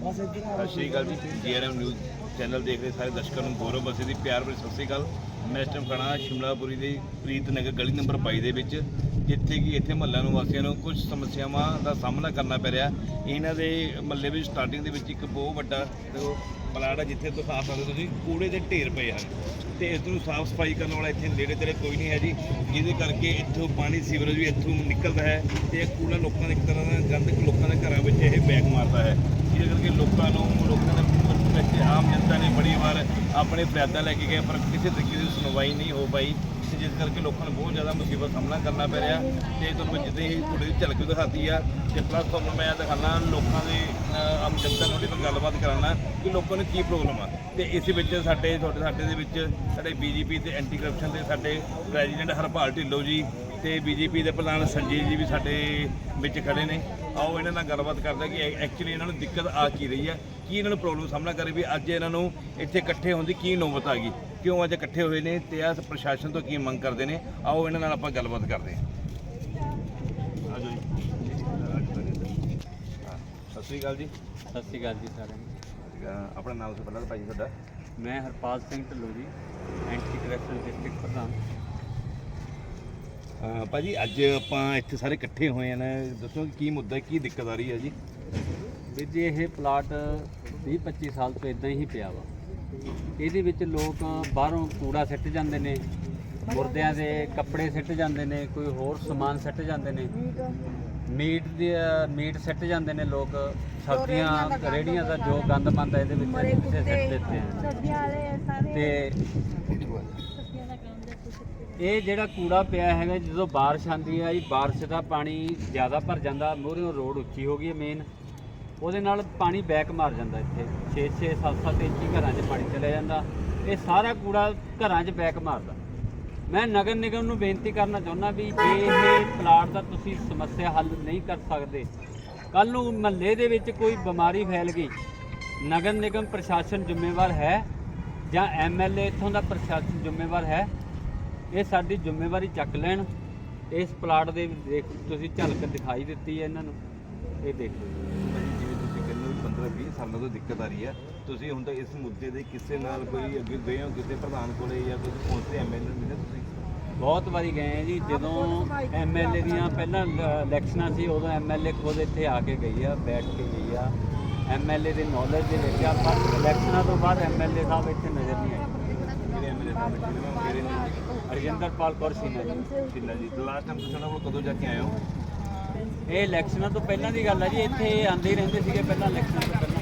ਸਤਿ ਸ਼੍ਰੀ ਅਕਾਲ ਜੀ। ਜੀਆਰਐਮ news channel ਦੇਖ ਰਹੇ ਸਾਰੇ ਦਰਸ਼ਕਾਂ ਨੂੰ। ਗੌਰਵ ਬਸੇ ਦੀ ਪਿਆਰ ਭਰੀ ਸਤਿ ਸ਼੍ਰੀ ਅਕਾਲ। ਮੈਂ ਇਸ ਟਾਈਮ ਖੜਾ ਸ਼ਿਮਲਾਪੁਰੀ ਦੇ ਪ੍ਰੀਤ ਨਗਰ ਗਲੀ ਨੰਬਰ 22 ਦੇ ਵਿੱਚ, ਜਿੱਥੇ ਕਿ ਇੱਥੇ ਮਹੱਲਾ ਨੂੰ ਵਾਸੀਆਂ ਨੂੰ ਕੁਝ ਸਮੱਸਿਆਵਾਂ ਦਾ ਸਾਹਮਣਾ ਕਰਨਾ ਪੈ ਰਿਹਾ। ਇਹਨਾਂ ਦੇ ਮਹੱਲੇ ਵਿੱਚ ਸਟਾਰਟਿੰਗ ਦੇ ਵਿੱਚ ਇੱਕ ਬਹੁਤ ਵੱਡਾ ਪਲਾਟ ਹੈ ਜਿੱਥੇ ਤੁਸੀਂ ਆ ਸਕਦੇ ਹੋ ਤੁਸੀਂ, ਕੂੜੇ ਦੇ ਢੇਰ ਪਏ ਹਨ। ਤੇ ਇਸ ਨੂੰ ਸਾਫ਼ ਸਫ਼ਾਈ ਕਰਨ ਵਾਲਾ ਇੱਥੇ ਨੇੜੇ ਤੇੜੇ ਕੋਈ ਨਹੀਂ ਹੈ ਜੀ। ਜਿਹਦੇ ਕਰਕੇ ਇੱਥੋਂ ਪਾਣੀ ਸੀਵਰੇਜ ਵੀ ਇੱਥੋਂ ਨਿਕਲਦਾ ਹੈ ਤੇ ਕੂੜਾ ਲੋਕਾਂ ਦੇ ਇੱਕ ਤਰ੍ਹਾਂ ਦਾ ਗੰਦ ਲੋਕਾਂ ਦੇ ਘਰਾਂ ਵਿੱਚ ਇਹ ਬੈਗ ਮਾਰਦਾ ਹੈ। ਜਿਹਦੇ ਕਰਕੇ ਲੋਕਾਂ ਨੂੰ, ਲੋਕਾਂ ਦੇ ਵਿੱਚ ਆਮ ਜਨਤਾ ਨੇ ਬੜੀ ਵਾਰ ਆਪਣੇ ਫਰਿਆਦਾਂ ਲੈ ਕੇ ਗਏ, ਪਰ ਕਿਸੇ ਤਰੀਕੇ ਦੀ ਸੁਣਵਾਈ ਨਹੀਂ ਹੋ ਪਾਈ। ਜਿਸ ਕਰਕੇ ਲੋਕਾਂ ਨੂੰ ਬਹੁਤ ਜ਼ਿਆਦਾ ਮੁਸੀਬਤ ਦਾ ਸਾਹਮਣਾ ਕਰਨਾ ਪੈ ਰਿਹਾ। ਤੇ ਤੁਹਾਨੂੰ ਮੈਂ ਜਿੱਦੇ ਹੀ ਥੋੜੀ ਝਲਕ ਦਿਖਾਤੀ ਆ, ਤੇ ਪਲੱਸ ਤੁਹਾਨੂੰ ਮੈਂ ਦਿਖਾਣਾ ਲੋਕਾਂ ਦੇ ਆਮ ਜਨਤਾ ਨਾਲ ਵੀ ਗੱਲਬਾਤ ਕਰਾਉਣਾ ਕਿ ਲੋਕਾਂ ਨੂੰ ਕੀ ਪ੍ਰੋਬਲਮ ਆ। ਤੇ ਇਸ ਵਿੱਚ ਸਾਡੇ, ਤੁਹਾਡੇ, ਸਾਡੇ ਦੇ ਵਿੱਚ ਸਾਡੇ ਬੀਜੇਪੀ ਤੇ ਐਂਟੀ ਕਰਪਸ਼ਨ ਦੇ ਸਾਡੇ ਪ੍ਰੈਜ਼ੀਡੈਂਟ ਹਰਪਾਲ ਢਿੱਲੋਂ ਜੀ ਤੇ ਬੀਜੇਪੀ ਦੇ ਪ੍ਰਧਾਨ ਸੰਜੀਵ ਜੀ ਵੀ ਸਾਡੇ ਵਿੱਚ ਖੜੇ ਨੇ। ਆਓ ਇਹਨਾਂ ਨਾਲ ਗੱਲਬਾਤ ਕਰਦੇ ਕਿ ਐਕਚੁਅਲੀ ਇਹਨਾਂ ਨੂੰ ਦਿੱਕਤ ਆ ਕੀ ਰਹੀ ਹੈ? ਕੀ ਇਹਨਾਂ ਨੂੰ ਪ੍ਰੋਬਲਮ ਸਾਹਮਣਾ ਕਰੇ ਵੀ ਅੱਜ ਇਹਨਾਂ ਨੂੰ ਇੱਥੇ ਇਕੱਠੇ ਹੋਣ ਦੀ ਕੀ ਨੌਬਤ ਆ ਗਈ? ਕਿਉਂ ਅੱਜ ਇਕੱਠੇ ਹੋਏ ਨੇ ਤੇ ਆ ਪ੍ਰਸ਼ਾਸਨ ਤੋਂ ਕੀ ਮੰਗ ਕਰਦੇ ਨੇ? ਆਓ ਇਹਨਾਂ ਨਾਲ ਆਪਾਂ ਗੱਲਬਾਤ ਕਰਦੇ ਹਾਂ। ਸਤਿ ਸ੍ਰੀ ਅਕਾਲ ਜੀ। ਸਤਿ ਸ਼੍ਰੀ ਅਕਾਲ ਜੀ ਸਾਰਿਆਂ ਨੂੰ। ਆਪਣਾ ਨਾਮ ਤੋਂ ਪਹਿਲਾਂ ਤਾਂ ਭਾਈ ਤੁਹਾਡਾ। ਮੈਂ Harpal Singh Dhillon ji anti corruption district ਪ੍ਰਧਾਨ। ਭਾਜੀ ਅੱਜ ਆਪਾਂ ਇੱਥੇ ਸਾਰੇ ਇਕੱਠੇ ਹੋਏ ਆ ਨਾ। ਦੱਸੋ ਕਿ ਮੁੱਦਾ ਕੀ ਦਿੱਕਤ ਆ ਰਹੀ ਹੈ ਜੀ? ਵੀਰ ਜੀ ਇਹ ਪਲਾਟ 20 25 ਸਾਲ ਤੋਂ ਇਦਾਂ ਹੀ ਪਿਆ ਵਾ ਇਹਦੇ ਵਿੱਚ ਲੋਕ ਬਾਹਰੋਂ ਕੂੜਾ ਸਿੱਟ ਜਾਂਦੇ ਨੇ ਮੁਰਦਿਆਂ ਦੇ ਕੱਪੜੇ ਸਿੱਟ ਜਾਂਦੇ ਨੇ ਕੋਈ ਹੋਰ ਸਮਾਨ ਸਿੱਟ ਜਾਂਦੇ ਨੇ। ਮੀਟ ਦੇ ਮੀਟ ਸਿੱਟ ਜਾਂਦੇ ਨੇ ਲੋਕ ਸਬਜ਼ੀਆਂ ਰੇੜੀਆਂ ਦਾ ਜੋ ਗੰਦ ਮੰਦ ਹੈ ਇਹਦੇ ਵਿੱਚ ਸਿੱਟ ਦਿੱਤੇ ਤੇ ਸਬਜ਼ੀਆਂ ਦਾ ਕੰਮ ਦੇ ਕੁਛ ਇਹ ਜਿਹੜਾ ਕੂੜਾ ਪਿਆ ਹੈਗਾ ਜਦੋਂ ਬਾਰਿਸ਼ ਆਂਦੀ ਹੈ ਜੀ, ਬਾਰਿਸ਼ ਦਾ ਪਾਣੀ ਜ਼ਿਆਦਾ ਭਰ ਜਾਂਦਾ, ਮੂਹਰੇੋਂ ਰੋਡ ਉੱਚੀ ਹੋ ਗਈ ਹੈ ਮੇਨ ਉਹਦੇ ਨਾਲ ਪਾਣੀ ਬੈਕ ਮਾਰ ਜਾਂਦਾ ਇੱਥੇ। 6 6 7 7 ਇੰਚੀ ਘਰਾਂ 'ਚ ਪਾਣੀ ਚਲੇ ਜਾਂਦਾ। ਇਹ ਸਾਰਾ ਕੂੜਾ ਘਰਾਂ 'ਚ ਬੈਕ ਮਾਰਦਾ। ਮੈਂ ਨਗਰ ਨਿਗਮ ਨੂੰ ਬੇਨਤੀ ਕਰਨਾ ਚਾਹੁੰਦਾ ਵੀ ਜੇ ਇਹ ਪਲਾਟ ਦਾ ਤੁਸੀਂ ਸਮੱਸਿਆ ਹੱਲ ਨਹੀਂ ਕਰ ਸਕਦੇ ਕੱਲ ਨੂੰ ਮਹੱਲੇ ਦੇ ਵਿੱਚ ਕੋਈ ਬਿਮਾਰੀ ਫੈਲ ਗਈ। ਨਗਰ ਨਿਗਮ ਪ੍ਰਸ਼ਾਸਨ ਜ਼ਿੰਮੇਵਾਰ ਹੈ ਜਾਂ ਐਮਐਲਏ ਇੱਥੋਂ ਦਾ ਪ੍ਰਸ਼ਾਸਨ ਜ਼ਿੰਮੇਵਾਰ ਹੈ? ਇਹ ਸਾਡੀ ਜ਼ਿੰਮੇਵਾਰੀ ਚੱਕ ਲੈਣ। ਇਸ ਪਲਾਟ ਦੇ ਦੇਖ ਤੁਸੀਂ ਝਲਕ ਦਿਖਾਈ ਦਿੱਤੀ ਹੈ ਇਹਨਾਂ ਨੂੰ। ਇਹ ਦੇਖ ਜਿਵੇਂ ਤੁਸੀਂ ਕਹਿੰਦੇ ਹੋ 15 20 ਸਾਲਾਂ ਤੋਂ ਦਿੱਕਤ ਆ ਰਹੀ ਹੈ ਤੁਸੀਂ ਹੁਣ ਤੱਕ ਇਸ ਮੁੱਦੇ ਦੇ ਕਿਸੇ ਨਾਲ ਕੋਈ ਅੱਗੇ ਗਏ ਹੋ ਕਿਸੇ ਪ੍ਰਧਾਨ ਕੋਲੇ ਜਾਂ ਕੋਈ ਪਹੁੰਚਦੇ ਐਮਐਲਏ ਨੂੰ ਮਿਲੇ ਤੁਸੀਂ? ਬਹੁਤ ਵਾਰੀ ਗਏ ਆ ਜੀ ਜਦੋਂ ਐਮਐਲਏ ਦੀਆਂ ਪਹਿਲਾਂ ਇਲੈਕਸ਼ਨਾਂ ਸੀ ਉਦੋਂ ਐਮਐਲਏ ਖੁਦ ਇੱਥੇ ਆ ਕੇ ਗਈ ਆ ਬੈਠ ਕੇ ਗਈ ਆ। ਐਮਐਲਏ ਦੇ ਨੌਲੇਜ ਦੇ ਵਿੱਚ ਆ ਪਰ ਇਲੈਕਸ਼ਨਾਂ ਤੋਂ ਬਾਅਦ ਐਮਐਲਏ ਸਾਹਿਬ ਇੱਥੇ ਨਜ਼ਰ ਨਹੀਂ ਆਏ। ਜਿਹੜੇ ਐਮਐਲਏ ਸਾਹਿਬ ਕਿਹੜੇ ਨੇ ਅਰਜਿੰਦਰਪਾਲ ਕੌਰ ਸੀਨਾ ਜੀ ਸੀਨਾ ਜੀ। ਲਾਸਟ ਟਾਈਮ ਤੁਸੀਂ ਉਹਨਾਂ ਕੋਲ ਕਦੋਂ ਜਾ ਕੇ ਆਏ ਹੋ? ਇਹ ਇਲੈਕਸ਼ਨਾਂ ਤੋਂ ਪਹਿਲਾਂ ਦੀ ਗੱਲ ਹੈ ਜੀ ਇੱਥੇ ਆਂਦੇ ਰਹਿੰਦੇ ਸੀਗੇ ਪਹਿਲਾਂ ਇਲੈਕਸ਼ਨਾਂ ਤੋਂ ਪਹਿਲਾਂ।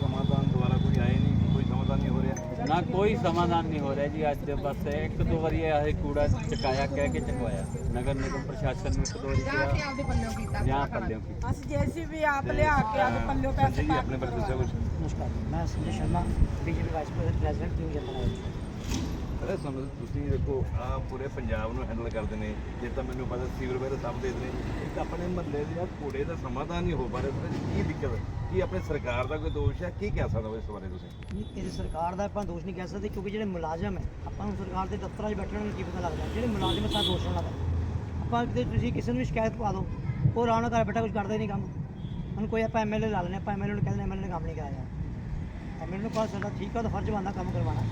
ਸਮਾਧਾਨ ਦੁਆਰਾ ਕੋਈ ਆਏ ਨਹੀਂ ਕੋਈ ਸਮਾਧਾਨ ਨਹੀਂ ਹੋ ਰਿਹਾ? ਨਾ ਕੋਈ ਸਮਾਧਾਨ ਨਹੀਂ ਹੋ ਰਿਹਾ ਜੀ ਅੱਜ ਬਸ ਇੱਕ ਦੋ ਵਾਰੀ ਇਹ ਕੂੜਾ ਚਕਾਇਆ ਕਹਿ ਕੇ ਚਕਵਾਇਆ। ਨਗਰ ਨਿਗਮ ਪ੍ਰਸ਼ਾਸਨ ਨੂੰ ਇੱਕ ਦੋ ਵਾਰੀ ਕਿਹਾ ਆਪਦੇ ਪੱਲਿਓਂ ਕੀਤਾ। ਜਾਂ ਪੱਲਿਓਂ ਕੀਤਾ। ਅਸੀਂ ਜੇਸੀਬੀ ਆਪ ਲਿਆ ਕੇ ਆਪਦੇ ਪੱਲਿਓਂ ਪੈਸੇ ਜੀ ਆਪਣੇ ਬਾਰੇ ਦੱਸਿਆ ਕੁਝ ਨਮਸਕਾਰ ਮੈਂ Sunil Sharma BJP vice president new ਜਨਤਾ ਅਰੇ ਸਮਝ, ਤੁਸੀਂ ਦੇਖੋ ਆ ਪੂਰੇ ਪੰਜਾਬ ਨੂੰ ਹੈਂਡਲ ਕਰਦੇ ਨੇ। ਜੇ ਤਾਂ ਮੈਨੂੰ ਪਤਾ ਸੀਵਰ ਵਗੈਰਾ ਸਭ ਦੇ ਨੇ ਇੱਕ ਆਪਣੇ ਮਹੱਲੇ ਦੇ ਆ ਕੂੜੇ ਦਾ ਸਮਾਧਾਨ ਨਹੀਂ ਹੋ ਪਾ ਰਿਹਾ। ਉਹਦੇ 'ਚ ਕੀ ਦਿੱਕਤ ਹੈ? ਕੀ ਆਪਣੇ ਸਰਕਾਰ ਦਾ ਕੋਈ ਦੋਸ਼ ਹੈ? ਕੀ ਕਹਿ ਸਕਦਾ ਹੋ ਇਸ ਬਾਰੇ ਤੁਸੀਂ? ਇਹ ਸਰਕਾਰ ਦਾ ਆਪਾਂ ਦੋਸ਼ ਨਹੀਂ ਕਹਿ ਸਕਦੇ ਕਿਉਂਕਿ ਜਿਹੜੇ ਮੁਲਾਜ਼ਮ ਹੈ, ਆਪਾਂ ਨੂੰ ਸਰਕਾਰ ਦੇ ਦਫ਼ਤਰਾਂ 'ਚ ਬੈਠਣ ਨੂੰ ਕੀ ਪਤਾ ਲੱਗਦਾ। ਜਿਹੜੇ ਮੁਲਾਜ਼ਮ ਹੈ ਦੋਸ਼ ਨਾ ਲੱਗਦਾ। ਆਪਾਂ ਕਿਤੇ ਤੁਸੀਂ ਕਿਸੇ ਨੂੰ ਵੀ ਸ਼ਿਕਾਇਤ ਪਾ ਦਿਓ, ਉਹ ਆਰਾਮ ਘਰ ਬੈਠਾ ਕੁਝ ਕਰਦਾ ਹੀ ਨਹੀਂ ਕੰਮ। ਹੁਣ ਕੋਈ ਆਪਾਂ ਐਮਐਲਏ ਲਾ ਲੈਣੇ ਆਪਾਂ ਐਮਐਲਏ ਨੂੰ ਕਹਿੰਦੇ ਐਮਐਲਏ ਨੇ ਕੰਮ ਨਹੀਂ ਕਰਾਇਆ। ਐਮਐਲਏ ਨੂੰ ਕਹਾ ਸਾਡਾ ਠੀਕ ਹੈ ਉਹਦਾ ਫਰਜ਼ ਬਣਦਾ ਕੰਮ ਕਰਵਾਉਣਾ।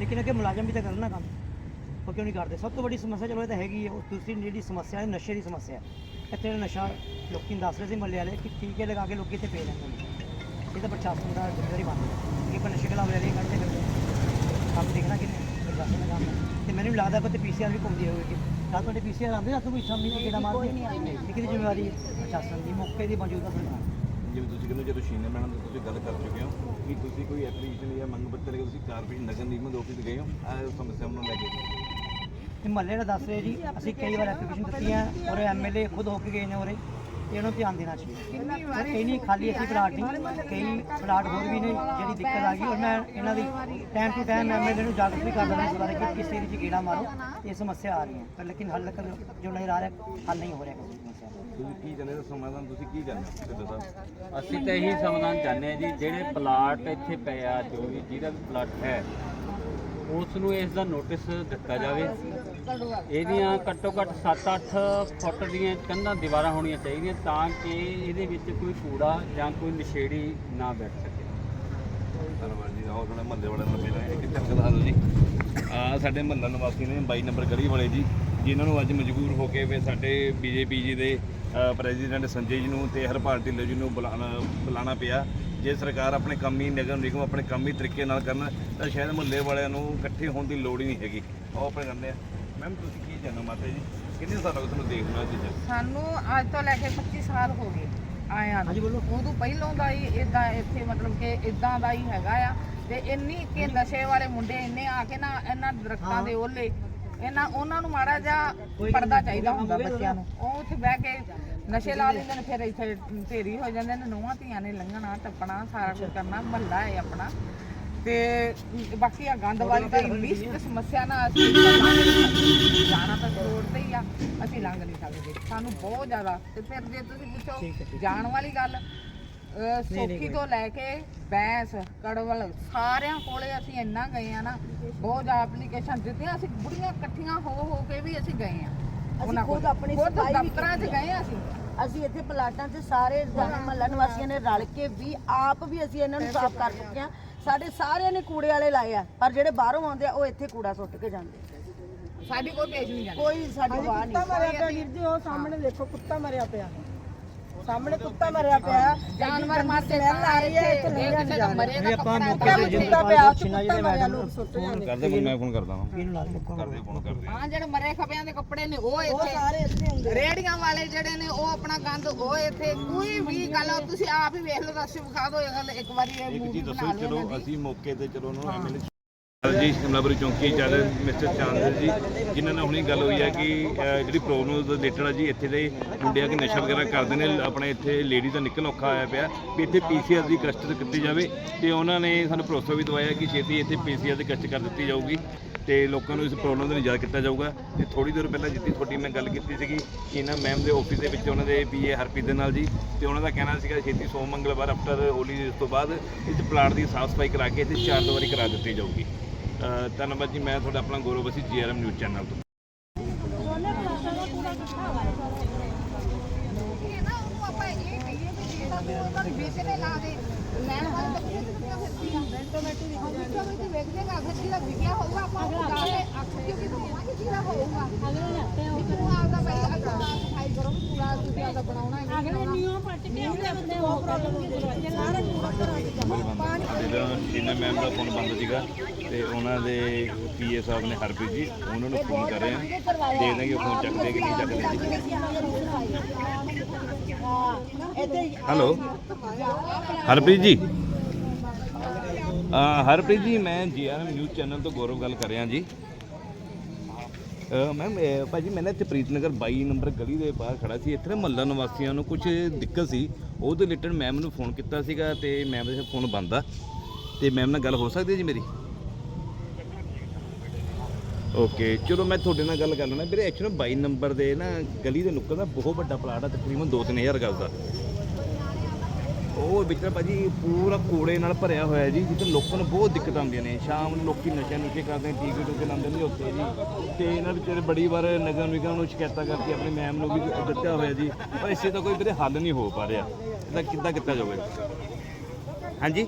ਲੇਕਿਨ ਅੱਗੇ ਮੁਲਾਜ਼ਮ ਵੀ ਤਾਂ ਕਰਨ ਨਾ ਕੰਮ, ਉਹ ਕਿਉਂ ਨਹੀਂ ਕਰਦੇ? ਸਭ ਤੋਂ ਵੱਡੀ ਸਮੱਸਿਆ ਚਲੋ ਇਹ ਤਾਂ ਹੈਗੀ ਹੈ ਉਹ ਦੂਸਰੀ ਜਿਹੜੀ ਸਮੱਸਿਆ ਹੈ, ਨਸ਼ੇ ਦੀ ਸਮੱਸਿਆ ਹੈ। ਇੱਥੇ ਨਸ਼ਾ ਲੋਕੀ ਦੱਸ ਰਹੇ ਸੀ ਮੱਲੇ ਵਾਲੇ ਕਿ ਟੀਕੇ ਲਗਾ ਕੇ ਲੋਕੀ ਇੱਥੇ ਪੇ ਲੈਂਦੇ ਨੇ। ਇਹ ਤਾਂ ਪ੍ਰਸ਼ਾਸਨ ਦਾ ਜ਼ਿੰਮੇਵਾਰੀ ਬਣਦਾ ਕਿ ਆਪਾਂ ਨਸ਼ੇ ਖਿਲਾਫ ਰੈਲੀ ਕੱਢਦੇ ਫਿਰਦੇ ਹਾਂ। ਕੰਮ ਦੇਖਣਾ ਕਿੰਨੇ ਪ੍ਰਸ਼ਾਸਨ ਦਾ ਕੰਮ ਹੈ। ਤੇ ਮੈਨੂੰ ਵੀ ਲੱਗਦਾ ਕਿ ਪੀਸੀਆਰ ਵੀ ਘੁੰਮਦੀ ਹੋਵੇਗੀ ਤਾਂ ਤੁਹਾਡੇ ਪੀਸੀਆਰ ਆਉਂਦੇ ਜਾਂ ਕੋਈ ਸ਼ਾਮੀ ਨੂੰ ਕਿਹੜਾ ਮਾਰਦੇ ਨਹੀਂ ਇਹ ਕਿਹਦੀ ਜ਼ਿੰਮੇਵਾਰੀ ਹੈ? ਪ੍ਰਸ਼ਾਸਨ ਦੀ, ਮੌਕੇ ਦੀ ਮੌਜੂਦਾ ਸਰਕਾਰ ਜਿਵੇਂ ਤੁਸੀਂ ਕਹਿੰਦੇ ਹੋ, ਜਦੋਂ ਸ਼ੀਨੇ ਮੈਡਮ ਨਾਲ ਤੁਸੀਂ ਗੱਲ ਕਰ ਚੁੱਕੇ ਹੋ ਕਿ ਤੁਸੀਂ ਕੋਈ ਐਪਲੀਕੇਸ਼ਨ ਜਾਂ ਮੰਗ ਪੱਤਰ ਲੈ ਤੁਸੀਂ ਕਾਰਪੋਰੇਸ਼ਨ ਨਗਰ ਨਿਗਮ ਦੇ ਆਫਿਸ ਗਏ ਹੋ? ਆ ਸਮੱਸਿਆ ਨੂੰ ਲੈ ਕੇ ਤੇ ਮਹੱਲੇ ਦਾ ਦੱਸ ਰਹੇ ਜੀ, ਅਸੀਂ ਕਈ ਵਾਰ ਐਪਲੀਕੇਸ਼ਨ ਦਿੱਤੀਆਂ, ਔਰ ਐਮਐਲਏ ਖੁਦ ਹੋ ਕੇ ਗਏ ਨੇ ਉਰੇ। ਤੇ ਉਹਨਾਂ ਨੂੰ ਧਿਆਨ ਦੇਣਾ ਚਾਹੀਦਾ। ਸਰ ਇਹ ਨਹੀਂ ਖਾਲੀ ਅਸੀਂ ਪਲਾਟ ਨਹੀਂ, ਕਈ ਪਲਾਟ ਹੋਰ ਵੀ ਨੇ ਜਿਹੜੀ ਦਿੱਕਤ ਆ ਗਈ, ਔਰ ਮੈਂ ਇਹਨਾਂ ਦੀ ਟਾਈਮ ਟੂ ਟਾਈਮ ਐਮਐਲਏ ਨੂੰ ਜਾਗਰੂਕ ਵੀ ਕਰ ਦੇਣਾ ਇਸ ਬਾਰੇ ਕਿ ਕਿਸੇ ਦੀ ਕੀੜਾ ਮਾਰੋ, ਇਹ ਸਮੱਸਿਆ ਆ ਰਹੀ ਹੈ। ਪਰ ਲੇਕਿਨ ਹੱਲ ਕਰ ਜੋ ਨਜ਼ਰ ਆ ਰਿਹਾ, ਹੱਲ ਨਹੀਂ ਹੋ ਰਿਹਾ ਕਿਸੇ ਸਮੱਸਿਆ ਦਾ। ਤੁਸੀਂ ਕੀ ਚਾਹੁੰਦੇ ਹੋ? ਸਮਾਧਾਨ ਤੁਸੀਂ ਕੀ ਚਾਹੁੰਦੇ ਹੋ? ਸਿੱਧੂ ਸਾਹਿਬ। ਅਸੀਂ ਤਾਂ ਇਹੀ ਸਮਾਧਾਨ ਚਾਹੁੰਦੇ ਹਾਂ ਜੀ, ਜਿਹੜੇ ਪਲਾਟ ਇੱਥੇ ਪਏ ਆ, ਜੋ ਵੀ ਜਿਹਦਾ ਵੀ ਪਲਾਟ ਹੈ ਉਸ ਨੂੰ ਇਸ ਦਾ ਨੋਟਿਸ ਦਿੱਤਾ ਜਾਵੇ। ਇਹਦੀਆਂ ਘੱਟੋ ਘੱਟ 7-8 ਫੁੱਟ ਦੀਆਂ ਕੰਧਾਂ ਦੀਵਾਰਾਂ ਹੋਣੀਆਂ ਚਾਹੀਦੀਆਂ ਤਾਂ ਕਿ ਇਹਦੇ ਵਿੱਚ ਕੋਈ ਕੂੜਾ ਜਾਂ ਕੋਈ ਨਸ਼ੇੜੀ ਨਾ ਬੈਠ ਸਕੇ। ਧੰਨਵਾਦ ਜੀ। ਆਓ ਮਹੱਲੇ ਵਾਲਿਆਂ ਨਾਲ ਮਿਲਾਂ ਇੱਕ ਚੱਕਰ ਜੀ। ਆ ਸਾਡੇ ਮਹੱਲਾ ਨਿਵਾਸੀ ਨੇ 22 ਨੰਬਰ ਗਲੀ ਵਾਲੇ ਜੀ ਜਿਨ੍ਹਾਂ ਨੂੰ ਅੱਜ ਮਜਬੂਰ ਹੋ ਕੇ ਵੀ ਸਾਡੇ ਬੀਜੇਪੀ ਜੀ ਦੇ ਪ੍ਰੈਜ਼ੀਡੈਂਟ ਸੰਜੇ ਜੀ ਨੂੰ ਤੇ ਹਰਪਾਲ ਢਿੱਲੋਂ ਜੀ ਨੂੰ ਬੁਲਾਣਾ ਬੁਲਾਉਣਾ ਪਿਆ। ਜੇ ਸਰਕਾਰ ਆਪਣੇ ਕੰਮ ਹੀ ਨਗਰ ਨਿਗਮ ਆਪਣੇ ਕੰਮ ਹੀ ਤਰੀਕੇ ਨਾਲ ਕਰਨ ਤਾਂ ਸ਼ਾਇਦ ਮੁਹੱਲੇ ਵਾਲਿਆਂ ਨੂੰ ਇਕੱਠੇ ਹੋਣ ਦੀ ਲੋੜ ਹੀ ਨਹੀਂ ਹੈਗੀ। ਆਓ ਆਪਣੇ ਕਰਨੇ ਆ। ਮੈਮ ਤੁਸੀਂ ਕੀ ਜਾਣੋ ਮਾਤਾ ਜੀ? ਕਿੰਨੇ ਸਾਲ ਹੋ ਗਏ ਤੁਹਾਨੂੰ ਦੇਖਣਾ ਚੀਜ਼ਾਂ ਸਾਨੂੰ ਅੱਜ ਤੋਂ ਲੈ ਕੇ 25 ਸਾਲ ਹੋ ਗਏ ਆਇਆਂ ਹਾਂਜੀ ਬੋਲੋ। ਉਦੋਂ ਪਹਿਲੋਂ ਦਾ ਹੀ ਇਦਾਂ ਇੱਥੇ ਮਤਲਬ ਕਿ ਇਦਾਂ ਦਾ ਹੀ ਹੈਗਾ ਆ। ਤੇ ਇੰਨੀ ਕਿ ਨਸ਼ੇ ਵਾਲੇ ਮੁੰਡੇ ਇੰਨੇ ਆ ਕੇ ਨਾ ਇਹਨਾਂ ਦਰਖਤਾਂ ਦੇ ਓਲੇ ਇਹਨਾਂ ਉਹਨਾਂ ਨੂੰ ਮਾੜਾ ਜਿਹਾ ਪਰਦਾ ਚਾਹੀਦਾ ਹੁੰਦਾ ਬੱਚਿਆਂ ਨੂੰ। ਉਹ ਉੱਥੇ ਬਹਿ ਕੇ ਨਸ਼ੇ ਲਾ ਲੈਂਦੇ ਨੇ ਫਿਰ ਇੱਥੇ ਢੇਰੀ ਹੋ ਜਾਂਦੇ ਨੇ ਨੂੰਹਾਂ ਧੀਆਂ ਨੇ ਲੰਘਣਾ ਟੱਪਣਾ ਸਾਰਾ ਕੁਝ ਕਰਨਾ ਮਹੱਲਾ ਹੈ ਆਪਣਾ। ਤੇ ਬਾਕੀ ਆ ਗੰਦਵਾਲੀ ਦਾ ਇੰਨੀ ਕੁ ਸਮੱਸਿਆ ਨਾ ਅਸੀਂ। ਜਾਣਾ ਤਾਂ ਰੋਡ ਤੇ ਹੀ ਆ ਅਸੀਂ ਲੰਘ ਨਹੀਂ ਸਕਦੇ। ਸਾਨੂੰ ਬਹੁਤ ਜ਼ਿਆਦਾ ਤੇ ਫਿਰ ਜੇ ਤੁਸੀਂ ਪੁੱਛੋ ਜਾਣ ਵਾਲੀ ਗੱਲ ਅਹ, ਸੋਖੀ ਤੋਂ ਲੈ ਕੇ ਬੈਂਸ ਕੜਵਲ ਸਾਰਿਆਂ ਕੋਲੇ ਅਸੀਂ ਇੰਨਾ ਗਏ ਆ ਨਾ ਬਹੁਤ ਜ਼ਿਆਦਾ ਐਪਲੀਕੇਸ਼ਨ ਦਿੱਤੀਆਂ ਅਸੀਂ ਬੁੜੀਆਂ ਇਕੱਠੀਆਂ ਹੋ ਹੋ ਕੇ ਵੀ ਅਸੀਂ ਗਏ ਆ। ਅਸੀਂ ਖੁਦ ਆਪਣੀ ਖੁਦ ਸਫ਼ਾਈ ਵੀ ਦਫ਼ਤਰਾਂ 'ਚ ਗਏ ਆ। ਅਸੀਂ। ਅਸੀਂ ਇੱਥੇ ਪਲਾਟਾਂ 'ਚ ਸਾਰੇ ਮਹੱਲਾ ਨਿਵਾਸੀਆਂ ਨੇ ਰਲ ਕੇ ਵੀ ਆਪ ਵੀ ਅਸੀਂ ਇਹਨਾਂ ਨੂੰ ਸਾਫ਼ ਕਰ ਚੁੱਕੇ ਹਾਂ ਸਾਡੇ ਸਾਰਿਆਂ ਨੇ ਕੂੜੇ ਵਾਲੇ ਲਾਏ ਆ ਪਰ ਜਿਹੜੇ ਬਾਹਰੋਂ ਆਉਂਦੇ ਆ ਉਹ ਇੱਥੇ ਕੂੜਾ ਸੁੱਟ ਕੇ ਜਾਂਦੇ ਸਾਡੀ ਕੋਈ ਪੇਸ਼ ਨਹੀਂ ਜਾਂਦੀ। ਕੋਈ ਸਾਡੀ ਵਾਹ ਨਹੀਂ। ਮਰਿਆ ਪਿਆ ਵੀਰ ਜੀ ਉਹ ਸਾਹਮਣੇ ਦੇਖੋ ਕੁੱਤਾ ਮਰਿਆ ਪਿਆ। ਸਾਹਮਣੇ ਕੁੱਤਾ ਮਰਿਆ ਪਿਆ ਜਾਨਵਰ ਮਾਰ ਕੇ ਆ ਰਹੀ ਹੈ ਇੱਥੇ ਲੈ ਕਿਸੇ ਦਾ ਮਰੇ ਦਾ ਆਪਾਂ ਮੌਕੇ ਤੇ ਤਾਂ ਜਿਹੜਾ ਪਿਆ, ਛਿੰਨਾ ਜਿਹਦੇ ਮੈਡਮ ਨੂੰ ਫੋਨ ਕਰਦੇ ਮੈਂ ਫੋਨ ਕਰਦਾ ਹਾਂ ਕਰਦੇ ਫੋਨ ਕਰਦੇ। ਹਾਂ ਜਿਹੜੇ ਮਰੇ ਖਪਿਆਂ ਦੇ ਕੱਪੜੇ ਨੇ ਉਹ ਉਹ ਇੱਥੇ ਸਾਰੇ ਇੱਥੇ ਹੁੰਦੇ ਰੇੜੀਆਂ ਵਾਲੇ ਜਿਹੜੇ ਨੇ ਉਹ ਆਪਣਾ ਗੰਦ ਉਹ ਇੱਥੇ ਕੋਈ ਵੀ ਗੱਲ ਤੁਸੀਂ ਆਪ ਹੀ ਵੇਖ ਲਓ ਦੱਸ ਵਿਖਾ ਦਿਓ ਇਹ ਗੱਲ ਇੱਕ ਵਾਰੀ ਇਹ ਇੱਕ ਮੂਵੀ ਚੀਜ਼ ਬਣਾ ਦੱਸੋ ਲਓ ਚਲੋ। ਅਸੀਂ ਮੌਕੇ ਤੇ ਚਲੋ ਉਹਨਾਂ ਨੂੰ ਐਮਐਲਏ ਜੀ ਸ਼ਿਮਲਾਪੁਰੀ ਚੌਂਕੀ ਚੱਲ ਮਿਸਟਰ ਚਾਂਦਰ ਜੀ, ਜਿਨ੍ਹਾਂ ਨਾਲ ਹੁਣੀ ਗੱਲ ਹੋਈ ਹੈ ਕਿ ਜਿਹੜੀ ਪ੍ਰੋਬਲਮ ਦੇ ਰਿਲੇਟਡ ਆ ਜੀ, ਇੱਥੇ ਦੇ ਮੁੰਡਿਆਂ ਕਿ ਨਸ਼ਾ ਵਗੈਰਾ ਕਰਦੇ ਨੇ, ਆਪਣੇ ਇੱਥੇ ਲੇਡੀ ਦਾ ਨਿਕਲ ਔਖਾ ਆਇਆ ਪਿਆ, ਵੀ ਇੱਥੇ ਪੀਸੀਆਰ ਦੀ ਕਸਟ ਕੀਤੀ ਜਾਵੇ, ਤੇ ਉਹਨਾਂ ਨੇ ਸਾਨੂੰ ਭਰੋਸਾ ਵੀ ਦਵਾਇਆ ਕਿ ਛੇਤੀ ਇੱਥੇ ਪੀਸੀਆਰ ਦੀ ਕਸਟ ਕਰ ਦਿੱਤੀ ਜਾਊਗੀ, ਤੇ ਲੋਕਾਂ ਨੂੰ ਇਸ ਪ੍ਰੋਬਲਮ ਦਾ ਨਿਜਾਤ ਕੀਤਾ ਜਾਊਗਾ, ਤੇ ਥੋੜੀ ਦੇਰ ਪਹਿਲਾਂ ਜਿੱਤੀ ਤੁਹਾਡੀ ਮੈਂ ਗੱਲ ਕੀਤੀ ਸੀਗੀ ਕਿ ਇਹਨਾਂ ਮੈਮ ਦੇ ਆਫਿਸ ਦੇ ਵਿੱਚ ਉਹਨਾਂ ਦੇ ਪੀਏ ਹਰਪ੍ਰੀਤ ਦੇ ਨਾਲ ਜੀ, ਤੇ ਉਹਨਾਂ ਦਾ ਕਹਿਣਾ ਸੀਗਾ ਛੇਤੀ ਸੋਮ ਮੰਗਲਵਾਰ ਆਫਟਰ ਹੋਲੀ ਇਸ ਤੋਂ ਬਾਅਦ ਇਸ ਪਲਾਟ ਦੀ ਸਾਫ਼ ਸਫ਼ਾਈ ਕਰਾ ਕੇ ਇੱਥੇ ਚਾਰ ਦੀਵਾਰੀ ਕਰਾ ਦਿੱਤੀ ਜਾਊਗੀ। ਧੰਨਵਾਦ ਜੀ ਮੈਂ ਤੁਹਾਡਾ ਆਪਣਾ ਗੌਰਵ ਅਸੀਂ ਜੀਆਰਐਮ ਨਿਊਜ਼ ਚੈਨਲ ਤੋਂ ਇਹ ਨਾ ਉਹ ਆਪਾਂ ਇਹ ਕਹੀਏ ਵੀ ਜਿਹੜਾ ਤੂੰ ਉਹਨਾਂ ਨੂੰ ਵੇਚਣੇ ਲਾ ਦੇ ਲੈਣ ਵਾਲੇ ਤਾਂ ਕਿਹਨੇ ਕਿੱਥੇ ਫਿਰਦੀ ਆ ਆਟੋਮੈਟਿਕ ਆਟੋਮੈਟਿਕ ਵੇਚ ਦੇਗਾ ਫਿਰ ਜਿਹਦਾ ਵਿਕਿਆ ਹੋਊਗਾ ਆਪਾਂ ਉਹ ਲਾ ਦੇ ਅੱਖ ਕਿਉਂਕਿ ਤੂੰ ਹੋਊਗਾ ਅਗਲੇ ਨੇ ਉਹ ਤੂੰ ਆਪਦਾ ਭਾਈ ਅੱਛਾ ਸਫ਼ਾਈ ਕਰੋ ਵੀ ਪੂਰਾ ਤੁਸੀਂ ਆਪਦਾ ਬਣਾਉਣਾ ਹੈ ਅਗਲੇ ਨਿਊ ਪੱਟ ਕੇ ਉਹਨੇ ਆਪਣੇ ਉਹ ਪ੍ਰੋਬਲਮ ਦੀ ਸਾਰਾ ਕੂੜਾ ਘਰਾਂ ਚ ਜਿਹੜਾ ਜਿੰਨਾ ਮੈਮ ਦਾ ਫੋਨ ਬੰਦ ਸੀਗਾ ਤੇ ਉਹਨਾਂ ਦੇ ਪੀਏ ਸਾਹਿਬ ਨੇ ਹਰਪ੍ਰੀਤ ਜੀ, ਉਹਨਾਂ ਨੂੰ ਫੋਨ ਕਰ ਰਹੇ ਆ। ਦੇਖਦੇ ਕਿ ਫੋਨ ਚੱਕਦੇ ਕਿ ਨਹੀਂ ਚੱਕਦੇ ਹੈਲੋ? ਹਰਪ੍ਰੀਤ ਜੀ? ਹਰਪ੍ਰੀਤ ਜੀ, ਮੈਂ ਜੀਆਰਐਮ ਨਿਊਜ਼ ਚੈਨਲ ਤੋਂ ਗੌਰਵ ਗੱਲ ਕਰ ਰਿਹਾ ਜੀ। ਮੈਮ ਭਾਜੀ, ਮੈਂ ਨਾ ਇੱਥੇ ਪ੍ਰੀਤਨਗਰ 22 ਨੰਬਰ ਗਲੀ ਦੇ ਬਾਹਰ ਖੜਾ ਸੀ। ਇੱਥੇ ਨਾ ਮਹੱਲਾ ਨਿਵਾਸੀਆਂ ਨੂੰ ਕੁਝ ਦਿੱਕਤ ਸੀ। ਉਹਦੇ ਰਿਲੇਟਡ ਮੈਮ ਨੂੰ ਫੋਨ ਕੀਤਾ ਸੀਗਾ ਤੇ ਮੈਮ ਦਾ ਫੋਨ ਬੰਦ ਆ। ਤੇ ਮੈਮ ਨਾਲ ਗੱਲ ਹੋ ਸਕਦੀ ਹੈ ਜੀ ਮੇਰੀ? ਓਕੇ ਚਲੋ ਮੈਂ ਤੁਹਾਡੇ ਨਾਲ ਗੱਲ ਕਰ ਲੈਣਾ ਵੀਰੇ ਐਕਚੁਅਲ 22 ਨੰਬਰ ਦੇ ਨਾ ਗਲੀ ਦੇ ਨੁੱਕਰ ਦਾ ਬਹੁਤ ਵੱਡਾ ਪਲਾਟ ਆ, ਤਕਰੀਬਨ 2-3000 ਗਜ਼ ਦਾ। ਉਹ ਵਿੱਚ ਨਾ ਭਾਜੀ ਪੂਰਾ ਕੋੜੇ ਨਾਲ ਭਰਿਆ ਹੋਇਆ ਜੀ, ਜਿੱਥੇ ਲੋਕਾਂ ਨੂੰ ਬਹੁਤ ਦਿੱਕਤ ਆਉਂਦੀਆਂ ਨੇ। ਸ਼ਾਮ ਨੂੰ ਲੋਕੀ ਨਸ਼ੇ ਨੁਸ਼ੇ ਕਰਦੇ ਟੀਕੇ ਟੂਕੇ ਲਾਉਂਦੇ ਨੇ ਉੱਥੇ ਜੀ। ਤੇ ਇਹਨਾਂ ਵਿਚਾਰੇ ਬੜੀ ਵਾਰ ਨਗਰ ਨਿਗਮ ਨੂੰ ਸ਼ਿਕਾਇਤਾਂ ਕਰਕੇ ਆਪਣੇ ਮੈਮ ਨੂੰ ਵੀ ਦਿੱਤਾ ਹੋਇਆ ਜੀ। ਪਰ ਇਸੇ ਦਾ ਕੋਈ ਵੀਰੇ ਹੱਲ ਨਹੀਂ ਹੋ ਪਾ ਰਿਹਾ। ਇਹਦਾ ਕਿੱਦਾਂ ਕੀਤਾ ਜਾਵੇ? ਹਾਂਜੀ?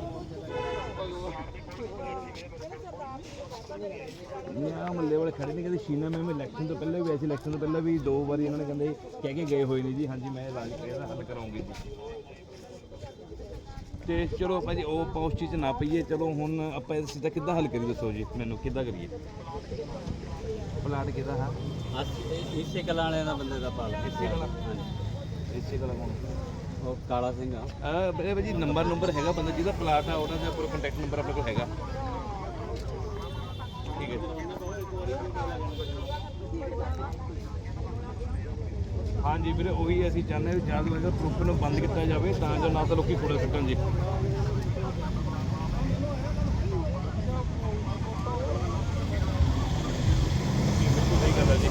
ਨਾ ਮੱਲੇ ਵਾਲੇ ਖੜੇ ਨੇ, ਕਹਿੰਦੇ ਸ਼ੀਨਾ ਮੈਮ ਇਲੈਕਸ਼ਨ ਤੋਂ ਪਹਿਲਾਂ ਵੀ ਐਸੀ ਇਲੈਕਸ਼ਨ ਤੋਂ ਪਹਿਲਾਂ ਵੀ ਦੋ ਵਾਰੀ ਇਹਨਾਂ ਨੇ ਕਹਿੰਦੇ ਕਹਿ ਕੇ ਗਏ ਹੋਏ ਨੇ ਜੀ। ਹਾਂਜੀ, ਮੈਂ ਇਲਾਜ ਇਹਦਾ ਹੱਲ ਕਰਾਉਂਗੀ ਜੀ। ਤੇ ਚਲੋ ਭਾਜੀ ਉਹ ਆਪਾਂ ਉਸ ਚੀਜ਼ 'ਚ ਨਾ ਪਈਏ। ਚਲੋ ਹੁਣ ਆਪਾਂ ਇਸ ਚੀਜ਼ ਦਾ ਕਿੱਦਾਂ ਹੱਲ ਕਰੀਏ ਦੱਸੋ ਜੀ ਮੈਨੂੰ ਕਿੱਦਾਂ ਕਰੀਏ? ਪਲਾਟ ਕਿਹਦਾ ਹੈ? ਅਸ- ਇਸੇ ਕਲਾ ਵਾਲਿਆਂ ਦਾ ਬੰਦੇ ਦਾ ਪਾਲ ਇਸੇ ਕਲਾ। ਇਸੇ ਕਲਾ ਕੋਣ ਉਹ ਕਾਲਾ ਸਿੰਘ ਆ। ਆ ਬਰੇ ਭਾਜੀ ਨੰਬਰ ਨੰਬਰ ਹੈਗਾ ਬੰਦਾ ਜਿਹਦਾ ਪਲਾਟ ਆ ਉਹਨਾਂ ਦਾ ਪੂਰਾ ਕੰਟੈਕਟ ਨੰਬਰ ਆਪਣੇ ਕੋਲ ਹੈਗਾ। ਠੀਕ ਹੈ ਜੀ। ਹਾਂਜੀ ਵੀਰੇ, ਉਹੀ ਅਸੀਂ ਚਾਹੁੰਦੇ ਹਾਂ ਵੀ ਜਲਦ ਤੋਂ ਜਲਦ ਪ੍ਰੂਫ ਨੂੰ ਬੰਦ ਕੀਤਾ ਜਾਵੇ, ਤਾਂ ਜੋ ਨਾ ਤਾਂ ਲੋਕੀ ਕੂੜਾ ਸੁੱਟਣ ਜੀ। ਬਿਲਕੁਲ ਸਹੀ ਗੱਲ ਹੈ ਜੀ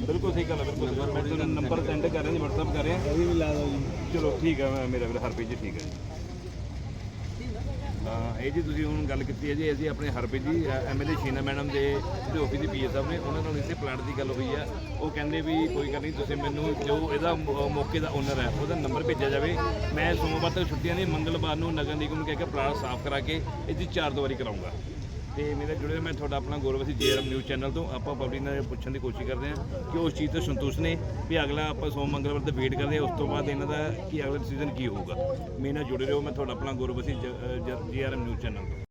ਬਿਲਕੁਲ ਸਹੀ ਗੱਲ ਹੈ। ਮੈਂ ਤੁਹਾਨੂੰ ਨੰਬਰ ਸੈਂਡ ਕਰ ਰਿਹਾ ਜੀ, WhatsApp ਕਰ ਰਿਹਾ। ਇਹ ਵੀ ਲਾ ਦਿਓ ਜੀ ਚਲੋ ਠੀਕ ਹੈ ਮੇਰਾ ਵੀਰ ਹਰਪ੍ਰੀਤ ਜੀ ਠੀਕ ਹੈ ਜੀ। ਇਹ ਜੀ ਤੁਸੀਂ ਹੁਣ ਗੱਲ ਕੀਤੀ ਹੈ ਜੀ, ਅਸੀਂ ਆਪਣੇ ਹਰਪ੍ਰੀਤ ਜੀ ਐਮਐਲਏ ਸ਼ੀਨਾ ਮੈਡਮ ਦੇ ਜਿਹੜੇ ਆਫਿਸ ਦੇ ਪੀਏ ਸਾਹਿਬ ਨੇ, ਉਹਨਾਂ ਨਾਲ ਇਸੇ ਪਲਾਂਟ ਦੀ ਗੱਲ ਹੋਈ ਆ। ਉਹ ਕਹਿੰਦੇ ਵੀ ਕੋਈ ਗੱਲ ਨਹੀਂ, ਤੁਸੀਂ ਮੈਨੂੰ ਜੋ ਇਹਦਾ ਮੌਕੇ ਦਾ ਓਨਰ ਹੈ, ਉਹਦਾ ਨੰਬਰ ਭੇਜਿਆ ਜਾਵੇ। ਮੈਂ ਸੋਮਵਾਰ ਤੱਕ ਛੁੱਟੀਆਂ ਨੇ, ਮੰਗਲਵਾਰ ਨੂੰ ਨਗਰ ਨਿਗਮ ਕਹਿ ਕੇ ਪਲਾਂਟ ਸਾਫ਼ ਕਰਾ ਕੇ, ਇਹਦੀ ਚਾਰ ਦੀਵਾਰੀ ਕਰਾਉਂਗਾ ਤੇ ਮੇਰੇ ਜੁੜੇ ਹੋਏ ਮੈਂ ਤੁਹਾਡਾ ਆਪਣਾ ਗੌਰਵ ਅਸੀਂ ਜੇਆਰਐਮ ਨਿਊਜ਼ ਚੈਨਲ ਤੋਂ। ਆਪਾਂ ਪਬਲਿਕ ਨਾਲ ਪੁੱਛਣ ਦੀ ਕੋਸ਼ਿਸ਼ ਕਰਦੇ ਹਾਂ ਕਿ ਉਸ ਚੀਜ਼ ਤੋਂ ਸੰਤੁਸ਼ਟ ਨੇ ਵੀ ਅਗਲਾ ਆਪਾਂ ਸੋਮ ਮੰਗਲਵਾਰ ਤੇ ਵੇਟ ਕਰਦੇ ਹਾਂ, ਉਸ ਤੋਂ ਬਾਅਦ ਇਹਨਾਂ ਦਾ ਕੀ ਅਗਲਾ ਡਿਸੀਜਨ ਕੀ ਹੋਊਗਾ। ਮੇਰੇ ਨਾਲ ਜੁੜੇ ਰਹੋ, ਮੈਂ ਤੁਹਾਡਾ ਆਪਣਾ ਗੌਰਵ ਅਸੀਂ ਜੇਆਰਐਮ ਨਿਊਜ਼ ਚੈਨਲ ਤੋਂ।